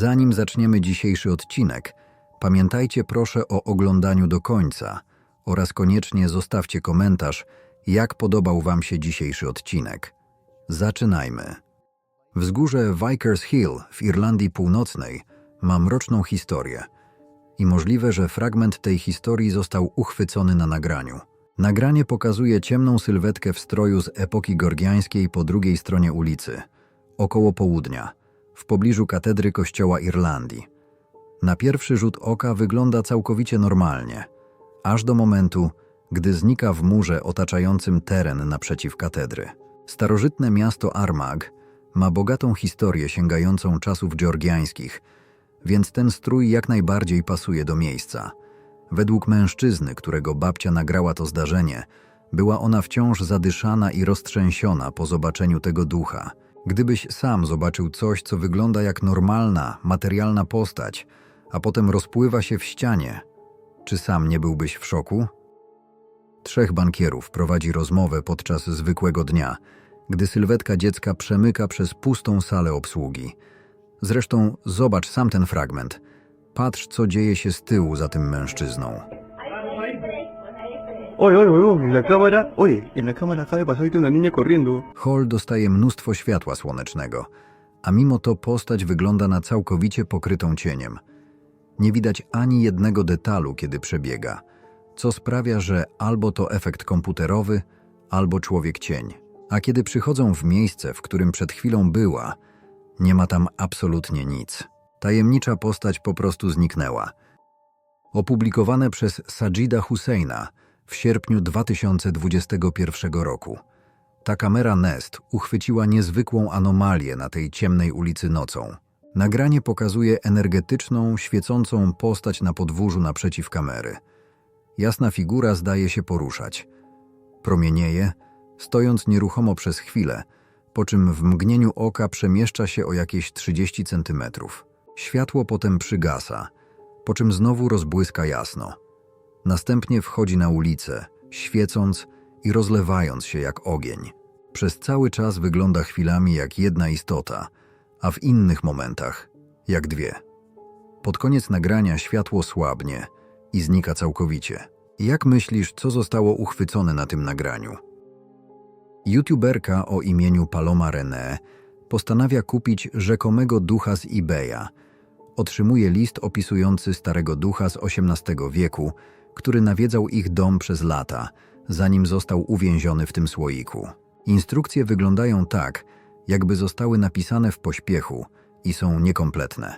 Zanim zaczniemy dzisiejszy odcinek, pamiętajcie proszę o oglądaniu do końca oraz koniecznie zostawcie komentarz, jak podobał Wam się dzisiejszy odcinek. Zaczynajmy. Wzgórze Vikers Hill w Irlandii Północnej ma mroczną historię i możliwe, że fragment tej historii został uchwycony na nagraniu. Nagranie pokazuje ciemną sylwetkę w stroju z epoki gorgiańskiej po drugiej stronie ulicy, około południa, w pobliżu katedry kościoła Irlandii. Na pierwszy rzut oka wygląda całkowicie normalnie, aż do momentu, gdy znika w murze otaczającym teren naprzeciw katedry. Starożytne miasto Armagh ma bogatą historię sięgającą czasów georgiańskich, więc ten strój jak najbardziej pasuje do miejsca. Według mężczyzny, którego babcia nagrała to zdarzenie, była ona wciąż zadyszana i roztrzęsiona po zobaczeniu tego ducha. Gdybyś sam zobaczył coś, co wygląda jak normalna, materialna postać, a potem rozpływa się w ścianie, czy sam nie byłbyś w szoku? Trzech bankierów prowadzi rozmowę podczas zwykłego dnia, gdy sylwetka dziecka przemyka przez pustą salę obsługi. Zresztą zobacz sam ten fragment. Patrz, co dzieje się z tyłu za tym mężczyzną. Oye, oye, oye, en la cámara, oye, en la cámara acaba de pasar una niña corriendo. Hall dostaje mnóstwo światła słonecznego, a mimo to postać wygląda na całkowicie pokrytą cieniem. Nie widać ani jednego detalu, kiedy przebiega, co sprawia, że albo to efekt komputerowy, albo człowiek cień. A kiedy przychodzą w miejsce, w którym przed chwilą była, nie ma tam absolutnie nic. Tajemnicza postać po prostu zniknęła. Opublikowane przez Sajida Husseina w sierpniu 2021 roku. Ta kamera Nest uchwyciła niezwykłą anomalię na tej ciemnej ulicy nocą. Nagranie pokazuje energetyczną, świecącą postać na podwórzu naprzeciw kamery. Jasna figura zdaje się poruszać. Promienieje, stojąc nieruchomo przez chwilę, po czym w mgnieniu oka przemieszcza się o jakieś 30 centymetrów. Światło potem przygasa, po czym znowu rozbłyska jasno. Następnie wchodzi na ulicę, świecąc i rozlewając się jak ogień. Przez cały czas wygląda chwilami jak jedna istota, a w innych momentach jak dwie. Pod koniec nagrania światło słabnie i znika całkowicie. Jak myślisz, co zostało uchwycone na tym nagraniu? YouTuberka o imieniu Paloma René postanawia kupić rzekomego ducha z eBaya. Otrzymuje list opisujący starego ducha z XVIII wieku, który nawiedzał ich dom przez lata, zanim został uwięziony w tym słoiku. Instrukcje wyglądają tak, jakby zostały napisane w pośpiechu i są niekompletne.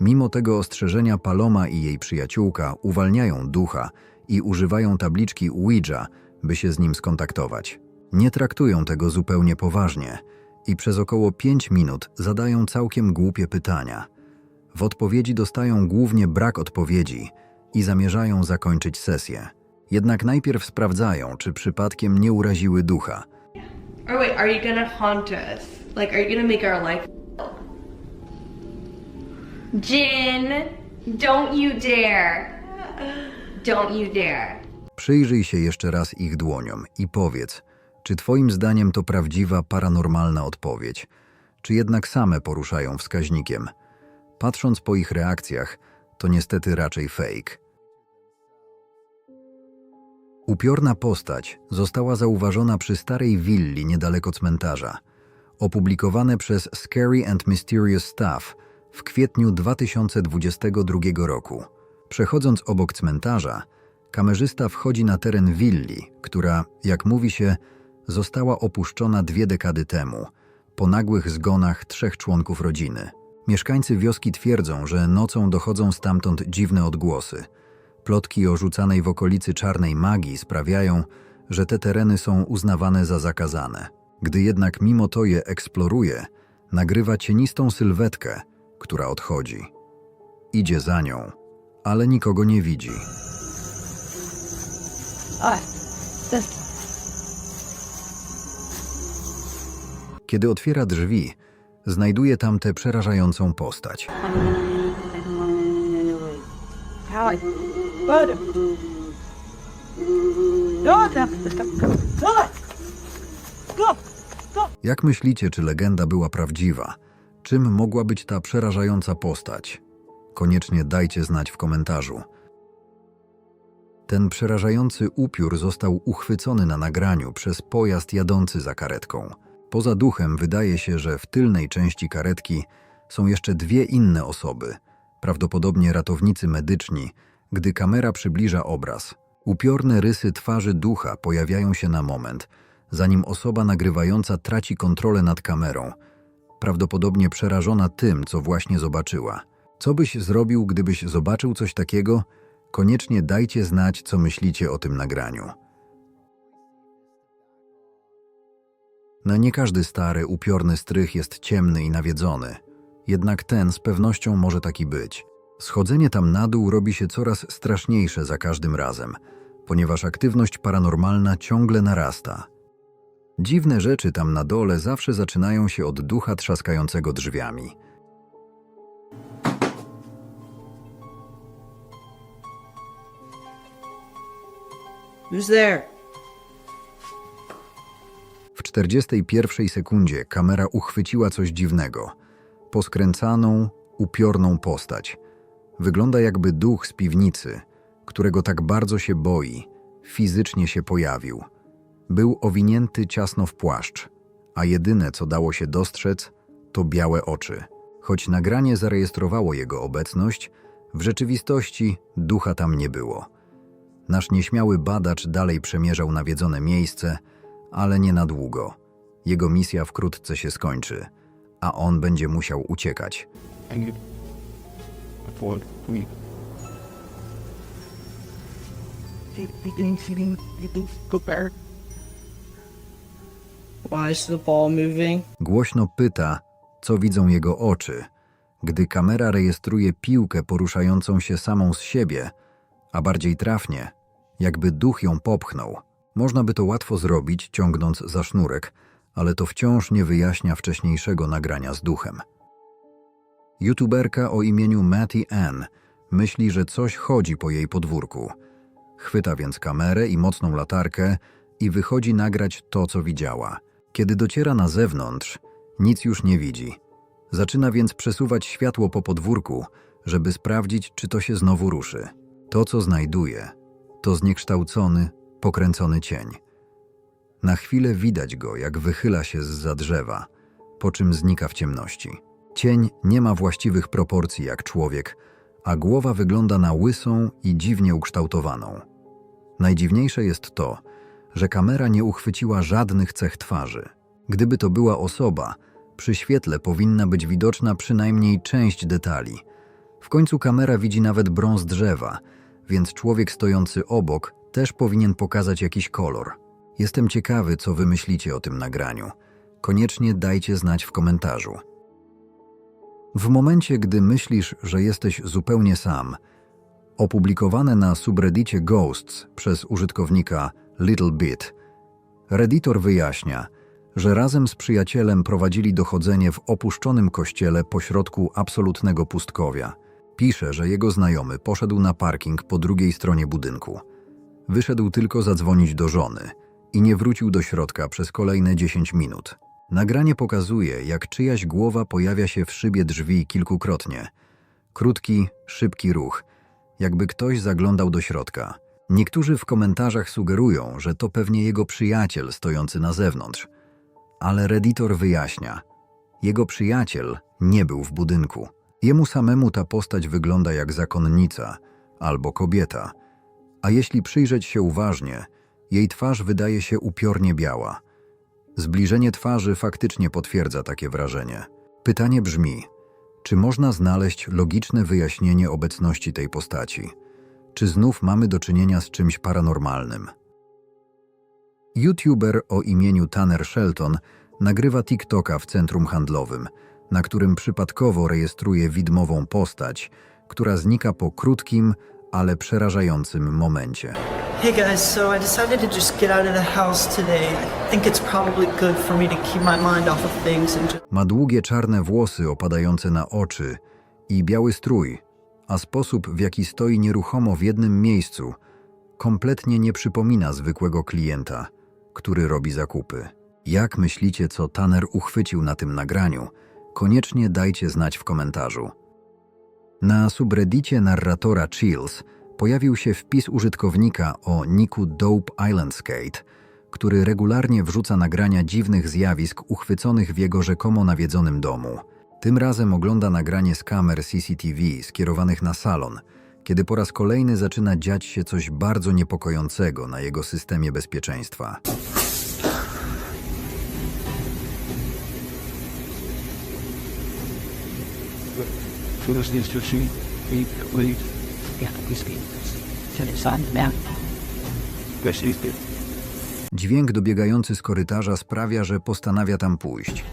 Mimo tego ostrzeżenia Paloma i jej przyjaciółka uwalniają ducha i używają tabliczki Ouija, by się z nim skontaktować. Nie traktują tego zupełnie poważnie i przez około 5 minut zadają całkiem głupie pytania. W odpowiedzi dostają głównie brak odpowiedzi i zamierzają zakończyć sesję. Jednak najpierw sprawdzają, czy przypadkiem nie uraziły ducha. Or wait, are you gonna haunt us? Like, are you gonna make our life? Jin, don't you dare! Don't you dare! Przyjrzyj się jeszcze raz ich dłoniom i powiedz, czy Twoim zdaniem to prawdziwa paranormalna odpowiedź, czy jednak same poruszają wskaźnikiem. Patrząc po ich reakcjach, to niestety raczej fake. Upiorna postać została zauważona przy starej willi niedaleko cmentarza. Opublikowane przez Scary and Mysterious Stuff w kwietniu 2022 roku. Przechodząc obok cmentarza, kamerzysta wchodzi na teren willi, która, jak mówi się, została opuszczona dwie dekady temu, po nagłych zgonach trzech członków rodziny. Mieszkańcy wioski twierdzą, że nocą dochodzą stamtąd dziwne odgłosy. Plotki o rzucanej w okolicy czarnej magii sprawiają, że te tereny są uznawane za zakazane. Gdy jednak mimo to je eksploruje, nagrywa cienistą sylwetkę, która odchodzi. Idzie za nią, ale nikogo nie widzi. Ah. Kiedy otwiera drzwi, znajduje tam tę przerażającą postać. How I. Go! Jak myślicie, czy legenda była prawdziwa, Czym mogła być ta przerażająca postać? Koniecznie dajcie znać w komentarzu. Ten przerażający upiór został uchwycony na nagraniu przez pojazd jadący za karetką. Poza duchem wydaje się, że w tylnej części karetki są jeszcze dwie inne osoby, prawdopodobnie ratownicy medyczni, gdy kamera przybliża obraz. Upiorne rysy twarzy ducha pojawiają się na moment, zanim osoba nagrywająca traci kontrolę nad kamerą, prawdopodobnie przerażona tym, co właśnie zobaczyła. Co byś zrobił, gdybyś zobaczył coś takiego? Koniecznie dajcie znać, co myślicie o tym nagraniu. Na nie każdy stary, upiorny strych jest ciemny i nawiedzony. Jednak ten z pewnością może taki być. Schodzenie tam na dół robi się coraz straszniejsze za każdym razem, ponieważ aktywność paranormalna ciągle narasta. Dziwne rzeczy tam na dole zawsze zaczynają się od ducha trzaskającego drzwiami. Who's there? W 41 sekundzie kamera uchwyciła coś dziwnego. Poskręcaną, upiorną postać. Wygląda jakby duch z piwnicy, którego tak bardzo się boi, fizycznie się pojawił. Był owinięty ciasno w płaszcz, a jedyne co dało się dostrzec to białe oczy. Choć nagranie zarejestrowało jego obecność, w rzeczywistości ducha tam nie było. Nasz nieśmiały badacz dalej przemierzał nawiedzone miejsce, ale nie na długo. Jego misja wkrótce się skończy, a on będzie musiał uciekać. Thought we? Głośno pyta, co widzą jego oczy, gdy kamera rejestruje piłkę poruszającą się samą z siebie, a bardziej trafnie, jakby duch ją popchnął. Można by to łatwo zrobić, ciągnąc za sznurek, ale to wciąż nie wyjaśnia wcześniejszego nagrania z duchem. YouTuberka o imieniu Matty Ann myśli, że coś chodzi po jej podwórku. Chwyta więc kamerę i mocną latarkę i wychodzi nagrać to, co widziała. Kiedy dociera na zewnątrz, nic już nie widzi. Zaczyna więc przesuwać światło po podwórku, żeby sprawdzić, czy to się znowu ruszy. To, co znajduje, to zniekształcony, pokręcony cień. Na chwilę widać go, jak wychyla się z za drzewa, po czym znika w ciemności. Cień nie ma właściwych proporcji jak człowiek, a głowa wygląda na łysą i dziwnie ukształtowaną. Najdziwniejsze jest to, że kamera nie uchwyciła żadnych cech twarzy. Gdyby to była osoba, przy świetle powinna być widoczna przynajmniej część detali. W końcu kamera widzi nawet brąz drzewa, więc człowiek stojący obok też powinien pokazać jakiś kolor. Jestem ciekawy, co wy myślicie o tym nagraniu. Koniecznie dajcie znać w komentarzu. W momencie, gdy myślisz, że jesteś zupełnie sam, opublikowane na subreddicie Ghosts przez użytkownika Little Bit, redditor wyjaśnia, że razem z przyjacielem prowadzili dochodzenie w opuszczonym kościele pośrodku absolutnego pustkowia. Pisze, że jego znajomy poszedł na parking po drugiej stronie budynku. Wyszedł tylko zadzwonić do żony i nie wrócił do środka przez kolejne 10 minut. Nagranie pokazuje, jak czyjaś głowa pojawia się w szybie drzwi kilkukrotnie. Krótki, szybki ruch, jakby ktoś zaglądał do środka. Niektórzy w komentarzach sugerują, że to pewnie jego przyjaciel stojący na zewnątrz. Ale redditor wyjaśnia: jego przyjaciel nie był w budynku. Jemu samemu ta postać wygląda jak zakonnica albo kobieta. A jeśli przyjrzeć się uważnie, jej twarz wydaje się upiornie biała. Zbliżenie twarzy faktycznie potwierdza takie wrażenie. Pytanie brzmi: czy można znaleźć logiczne wyjaśnienie obecności tej postaci? Czy znów mamy do czynienia z czymś paranormalnym? YouTuber o imieniu Tanner Shelton nagrywa TikToka w centrum handlowym, na którym przypadkowo rejestruje widmową postać, która znika po krótkim, ale przerażającym momencie. Hey guys, so I decided to just get out of the house today. I think it's probably good for me to keep my mind off of things and just Ma długie czarne włosy opadające na oczy i biały strój, a sposób, w jaki stoi nieruchomo w jednym miejscu, kompletnie nie przypomina zwykłego klienta, który robi zakupy. Jak myślicie, co Tanner uchwycił na tym nagraniu? koniecznie dajcie znać w komentarzu. Na subreddicie narratora Chills pojawił się wpis użytkownika o niku Dope Island Skate, który regularnie wrzuca nagrania dziwnych zjawisk uchwyconych w jego rzekomo nawiedzonym domu. Tym razem ogląda nagranie z kamer CCTV skierowanych na salon, kiedy po raz kolejny zaczyna dziać się coś bardzo niepokojącego na jego systemie bezpieczeństwa. I wait. Dźwięk dobiegający z korytarza sprawia, że postanawia tam pójść.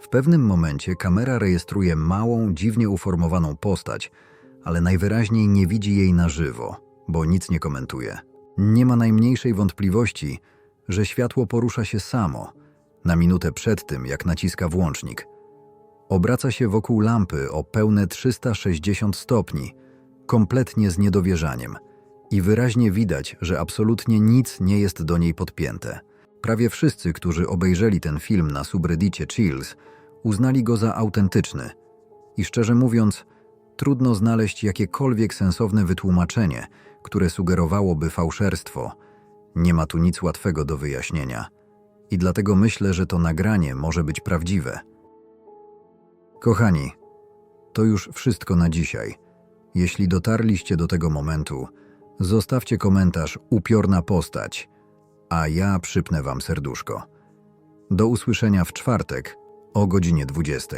W pewnym momencie kamera rejestruje małą, dziwnie uformowaną postać, ale najwyraźniej nie widzi jej na żywo, bo nic nie komentuje. Nie ma najmniejszej wątpliwości, że światło porusza się samo, na minutę przed tym, jak naciska włącznik. Obraca się wokół lampy o pełne 360 stopni, kompletnie z niedowierzaniem. I wyraźnie widać, że absolutnie nic nie jest do niej podpięte. Prawie wszyscy, którzy obejrzeli ten film na subreddicie Chills, uznali go za autentyczny. I szczerze mówiąc, trudno znaleźć jakiekolwiek sensowne wytłumaczenie, które sugerowałoby fałszerstwo. Nie ma tu nic łatwego do wyjaśnienia. I dlatego myślę, że to nagranie może być prawdziwe. Kochani, to już wszystko na dzisiaj. Jeśli dotarliście do tego momentu, zostawcie komentarz upiorna postać, a ja przypnę wam serduszko. Do usłyszenia w czwartek o godzinie 20.